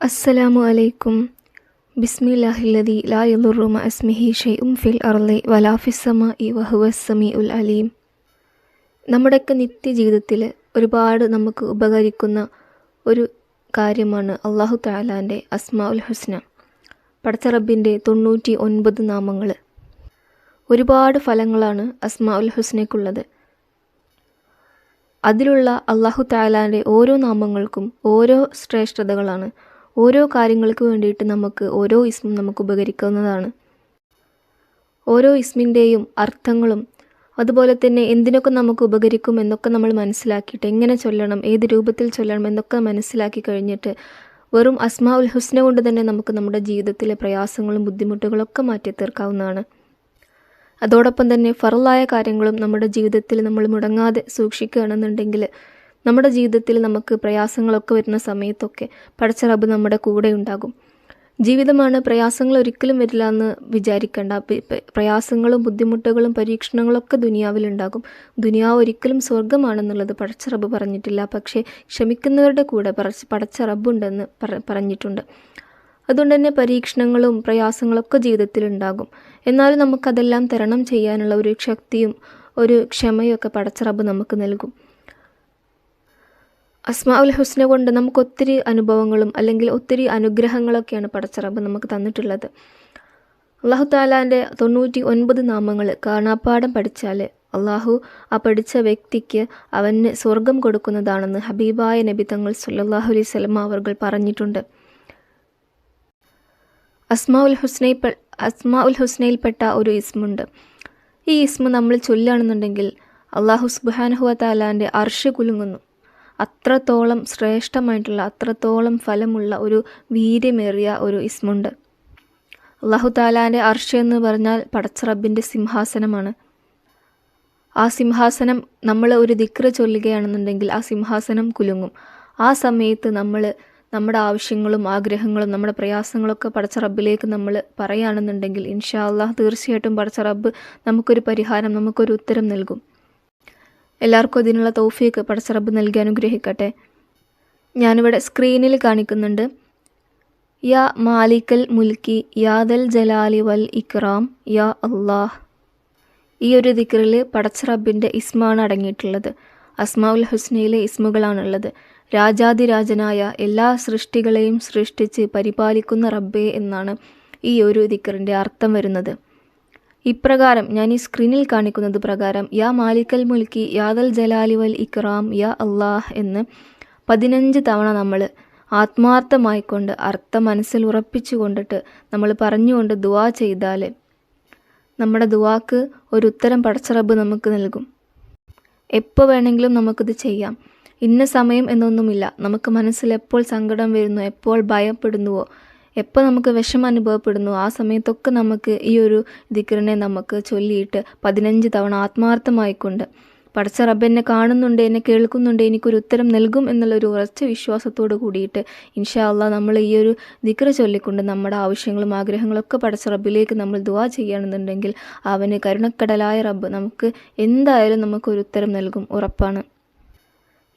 അസ്സലാമു അലൈക്കും ബിസ്മില്ലാഹില്ലദി ലാ യദുറു അസ്മിഹി ഷൈഉം ഫിൽ അർലി വലാ ഇ വഹുവസ്സമി സമീഉൽ അലീം. നമ്മുടെയൊക്കെ നിത്യജീവിതത്തിൽ ഒരുപാട് നമുക്ക് ഉപകരിക്കുന്ന ഒരു കാര്യമാണ് അള്ളാഹു താലാന്റെ അസ്മാ ഉൽ ഹുസ്ന പടച്ച റബ്ബിന്റെ തൊണ്ണൂറ്റി ഒൻപത് നാമങ്ങൾ ഒരുപാട് ഫലങ്ങളാണ് അസ്മാ ഉൽ ഹുസ്നയ്ക്കുള്ളത്. അതിലുള്ള അള്ളാഹു താലാന്റെ ഓരോ നാമങ്ങൾക്കും ഓരോ ശ്രേഷ്ഠതകളാണ് ഓരോ കാര്യങ്ങൾക്ക് വേണ്ടിയിട്ട് നമുക്ക് ഓരോ ഇസ്മും നമുക്ക് ഉപകരിക്കുന്നതാണ് ഓരോ ഇസ്മിന്റെയും അർത്ഥങ്ങളും അതുപോലെ തന്നെ എന്തിനൊക്കെ നമുക്ക് ഉപകരിക്കും എന്നൊക്കെ നമ്മൾ മനസ്സിലാക്കിയിട്ട് എങ്ങനെ ചൊല്ലണം ഏത് രൂപത്തിൽ ചൊല്ലണം എന്നൊക്കെ മനസ്സിലാക്കി കഴിഞ്ഞിട്ട് വെറും അസ്മാ ഉൽ ഹുസ്ന കൊണ്ട് തന്നെ നമുക്ക് നമ്മുടെ ജീവിതത്തിലെ പ്രയാസങ്ങളും ബുദ്ധിമുട്ടുകളൊക്കെ മാറ്റി തീർക്കാവുന്നതാണ്. അതോടൊപ്പം തന്നെ ഫറലായ കാര്യങ്ങളും നമ്മുടെ ജീവിതത്തിൽ നമ്മൾ മുടങ്ങാതെ സൂക്ഷിക്കുകയാണെന്നുണ്ടെങ്കിൽ നമ്മുടെ ജീവിതത്തിൽ നമുക്ക് പ്രയാസങ്ങളൊക്കെ വരുന്ന സമയത്തൊക്കെ പഠിച്ച റബ്ബ് നമ്മുടെ കൂടെ ഉണ്ടാകും. ജീവിതമാണ് പ്രയാസങ്ങൾ ഒരിക്കലും വരില്ല എന്ന് വിചാരിക്കേണ്ട. പ്രയാസങ്ങളും ബുദ്ധിമുട്ടുകളും പരീക്ഷണങ്ങളൊക്കെ ദുനിയാവിലുണ്ടാകും ദുനിയാവ് ഒരിക്കലും സ്വർഗമാണെന്നുള്ളത് പടച്ച റബ്ബ് പറഞ്ഞിട്ടില്ല. പക്ഷേ ക്ഷമിക്കുന്നവരുടെ കൂടെ പറച്ച് പടച്ച റബ്ബുണ്ടെന്ന് പറഞ്ഞിട്ടുണ്ട്. അതുകൊണ്ട് തന്നെ പരീക്ഷണങ്ങളും പ്രയാസങ്ങളൊക്കെ ജീവിതത്തിൽ ഉണ്ടാകും. എന്നാലും നമുക്കതെല്ലാം തരണം ചെയ്യാനുള്ള ഒരു ശക്തിയും ഒരു ക്ഷമയൊക്കെ പടച്ച റബ്ബ് നമുക്ക് നൽകും. അസ്മാ ഉൽ ഹുസ്ന കൊണ്ട് നമുക്ക് ഒത്തിരി അനുഭവങ്ങളും അല്ലെങ്കിൽ ഒത്തിരി അനുഗ്രഹങ്ങളൊക്കെയാണ് പടച്ചറബ് നമുക്ക് തന്നിട്ടുള്ളത്. അള്ളാഹു താലാന്റെ തൊണ്ണൂറ്റി ഒൻപത് നാമങ്ങൾ കാണാപ്പാടം പഠിച്ചാൽ അള്ളാഹു ആ പഠിച്ച വ്യക്തിക്ക് അവന് സ്വർഗം കൊടുക്കുന്നതാണെന്ന് ഹബീബായ നബി തങ്ങൾ സല്ലാഹു അലൈഹി സ്വലമ അവർ പറഞ്ഞിട്ടുണ്ട്. അസ്മാ ഉൽ ഹുസ്നയിൽ അസ്മാ ഉൽ ഹുസ്നയിൽപ്പെട്ട ഒരു ഇസ്മുണ്ട്. ഈ ഇസ്മ നമ്മൾ ചൊല്ലുകയാണെന്നുണ്ടെങ്കിൽ അള്ളാഹു സുബാനഹുവ താലാന്റെ അർഷ് കുലുങ്ങുന്നു. അത്രത്തോളം ശ്രേഷ്ഠമായിട്ടുള്ള അത്രത്തോളം ഫലമുള്ള ഒരു വീര്യമേറിയ ഒരു ഇസ്മുണ്ട്. അള്ളാഹു താലാന്റെ അർഷ എന്ന് പറഞ്ഞാൽ പടച്ചറബിന്റെ സിംഹാസനമാണ്. ആ സിംഹാസനം നമ്മൾ ഒരു ദിക്ര ചൊല്ലുകയാണെന്നുണ്ടെങ്കിൽ ആ സിംഹാസനം കുലുങ്ങും. ആ സമയത്ത് നമ്മൾ നമ്മുടെ ആവശ്യങ്ങളും ആഗ്രഹങ്ങളും നമ്മുടെ പ്രയാസങ്ങളൊക്കെ പടച്ച റബ്ബിലേക്ക് നമ്മൾ പറയുകയാണെന്നുണ്ടെങ്കിൽ ഇൻഷാ അള്ളാഹ് തീർച്ചയായിട്ടും പടച്ച റബ്ബ് നമുക്കൊരു പരിഹാരം നമുക്കൊരു ഉത്തരം നൽകും. എല്ലാവർക്കും അതിനുള്ള തൗഫീക്ക് പടച്ചറബ് നൽകി അനുഗ്രഹിക്കട്ടെ. ഞാനിവിടെ സ്ക്രീനിൽ കാണിക്കുന്നുണ്ട്. യാ മാലിക്കൽ മുൽക്കി യാദൽ ജലാലി വൽ ഇക്റാം യാ അള്ളാഹ് ഈ ഒരു ദിക്കറിൽ പടച്ചറബിന്റെ ഇസ്മാണ് അടങ്ങിയിട്ടുള്ളത്. അസ്മാ ഉൽ ഹുസ്നയിലെ ഇസ്മുകളാണുള്ളത്. രാജാതിരാജനായ എല്ലാ സൃഷ്ടികളെയും സൃഷ്ടിച്ച് പരിപാലിക്കുന്ന റബ്ബേ എന്നാണ് ഈ ഒരു ദിക്കറിന്റെ അർത്ഥം വരുന്നത്. ഇപ്രകാരം ഞാൻ ഈ സ്ക്രീനിൽ കാണിക്കുന്നത് പ്രകാരം യാ മാലിക്കൽ മുൽക്കി യാദൽ ജലാലി വൽ ഇക്റാം യാ അള്ളാഹ് എന്ന് പതിനഞ്ച് തവണ നമ്മൾ ആത്മാർത്ഥമായിക്കൊണ്ട് അർത്ഥ മനസ്സിൽ ഉറപ്പിച്ചു കൊണ്ടിട്ട് നമ്മൾ പറഞ്ഞുകൊണ്ട് ദുവാ ചെയ്താൽ നമ്മുടെ ദുവാക്ക് ഒരു ഉത്തരം പടച്ചറബ് നമുക്ക് നൽകും. എപ്പോൾ വേണമെങ്കിലും നമുക്കിത് ചെയ്യാം. ഇന്ന സമയം എന്നൊന്നുമില്ല. നമുക്ക് മനസ്സിൽ എപ്പോൾ സങ്കടം വരുന്നു എപ്പോൾ ഭയപ്പെടുന്നുവോ എപ്പോൾ നമുക്ക് വിഷമം അനുഭവപ്പെടുന്നു ആ സമയത്തൊക്കെ നമുക്ക് ഈ ഒരു ദിക്കറിനെ നമുക്ക് ചൊല്ലിയിട്ട് പതിനഞ്ച് തവണ ആത്മാർത്ഥമായിക്കൊണ്ട് പഠിച്ച റബ്ബ് എന്നെ കാണുന്നുണ്ട് എന്നെ കേൾക്കുന്നുണ്ട് എനിക്കൊരു ഉത്തരം നൽകും എന്നുള്ളൊരു ഉറച്ച വിശ്വാസത്തോട് കൂടിയിട്ട് ഇൻഷാ അല്ല നമ്മൾ ഈ ഒരു ദിക്ര ചൊല്ലിക്കൊണ്ട് നമ്മുടെ ആവശ്യങ്ങളും ആഗ്രഹങ്ങളൊക്കെ പഠിച്ച റബ്ബിലേക്ക് നമ്മൾ ദുവാ ചെയ്യുകയാണെന്നുണ്ടെങ്കിൽ അവന് കരുണക്കടലായ റബ്ബ് നമുക്ക് എന്തായാലും നമുക്കൊരു ഉത്തരം നൽകും ഉറപ്പാണ്.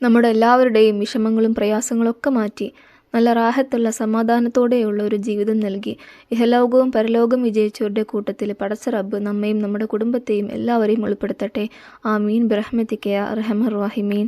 നമ്മുടെ എല്ലാവരുടെയും വിഷമങ്ങളും പ്രയാസങ്ങളൊക്കെ മാറ്റി നല്ല റാഹത്തുള്ള സമാധാനത്തോടെയുള്ള ഒരു ജീവിതം നൽകി. ഇഹലോകവും പരലോകവും വിജയിച്ചവരുടെ കൂട്ടത്തിൽ പടച്ച റബ്ബ് നമ്മയും നമ്മുടെ കുടുംബത്തെയും എല്ലാവരെയും ഉൾപ്പെടുത്തട്ടെ ആമീൻ. ബ്രഹ്മത്തിക്കയ റഹമർ വാഹിമീൻ